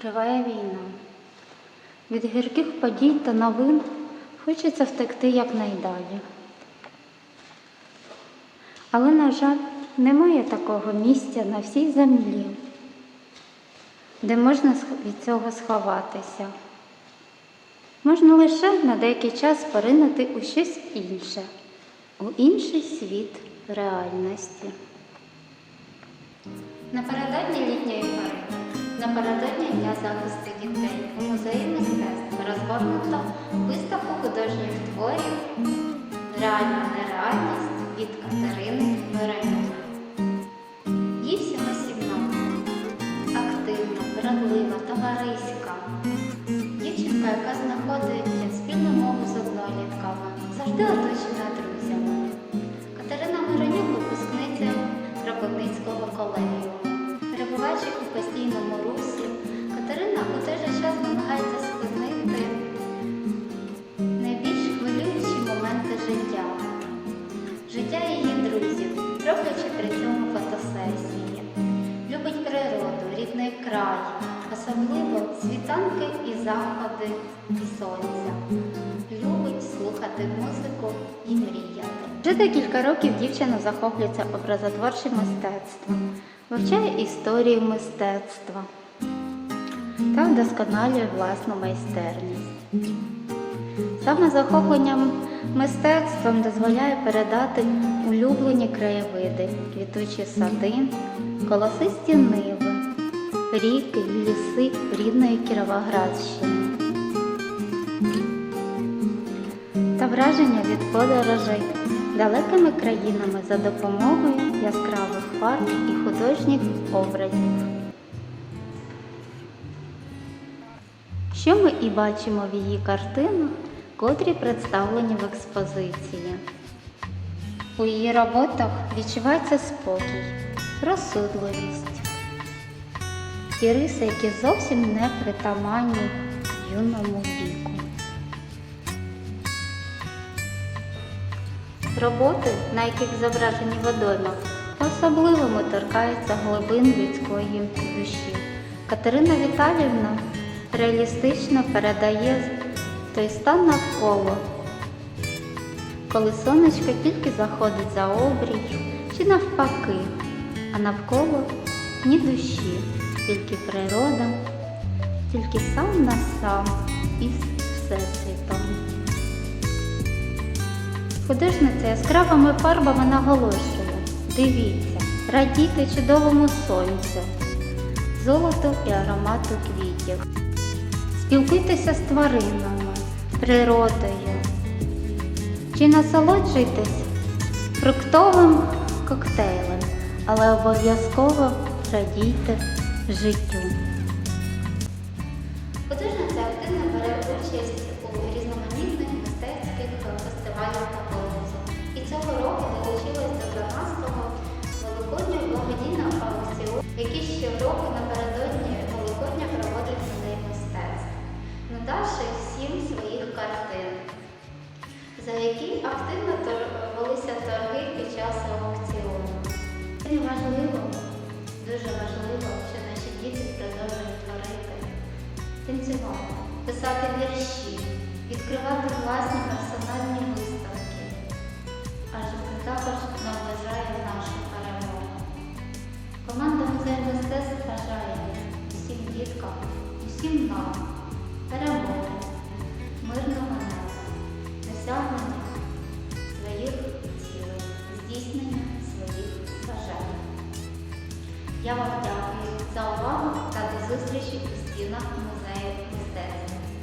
Триває війна. Від гірких подій та новин хочеться втекти якнайдалі. Але, на жаль, немає такого місця на всій землі, де можна від цього сховатися. Можна лише на деякий час поринути у щось інше, у інший світ реальності. Напередодні літньої пори, напередодні Дня захисту дітей у музеї мистецтв розгорнуто виставку художніх творів Реальна нереальність від Катерини рідний особливо світанки і заходи сонця. Любить слухати музику і мріяти. Вже декілька років дівчина захоплюється образотворчим мистецтвом, вивчає історію мистецтва та вдосконалює власну майстерність. Саме захопленням мистецтвом дозволяє передати улюблені краєвиди, квітучі сади, колосисті ниви, ріки, ліси рідної Кіровоградщини. Та враження від подорожей далекими країнами за допомогою яскравих фарб і художніх образів. Що ми і бачимо в її картинах, котрі представлені в експозиції. У її роботах відчувається спокій, розсудливість. Ті риси, які зовсім не притаманні юному віку. Роботи, на яких зображені водойма, по-особливому торкаються глибин людської душі. Катерина Віталіївна реалістично передає той стан навколо, коли сонечко тільки заходить за обрій, чи навпаки, а навколо ні душі, тільки природа, тільки сам на сам із Всесвітом. Художниця яскравими фарбами наголошує. Дивіться, радійте чудовому сонцю, золоту і аромату квітів. Спілкуйтеся з тваринами, природою. Чи насолоджуйтесь фруктовим коктейлем, але обов'язково радійте життю. Художниця активно бере участь у різноманітних мистецьких фестивалях та конкурсах. І цього року долучилась до 12-го Великоднього благодійного аукціону, який щороку напередодні Великодня проводить музей мистецтв, надавши всім своїх картин, за які активно тор- танцювати, писати вірші, відкривати власні персональні виставки. Адже це також наближає нашу перемогу. Команда музею мистецтв бажає усім діткам, усім нам перемоги, мирного неба, досягнення своїх цілей, здійснення своїх бажань. Я вам дякую за увагу зустрічі у стінах музею мистецтв.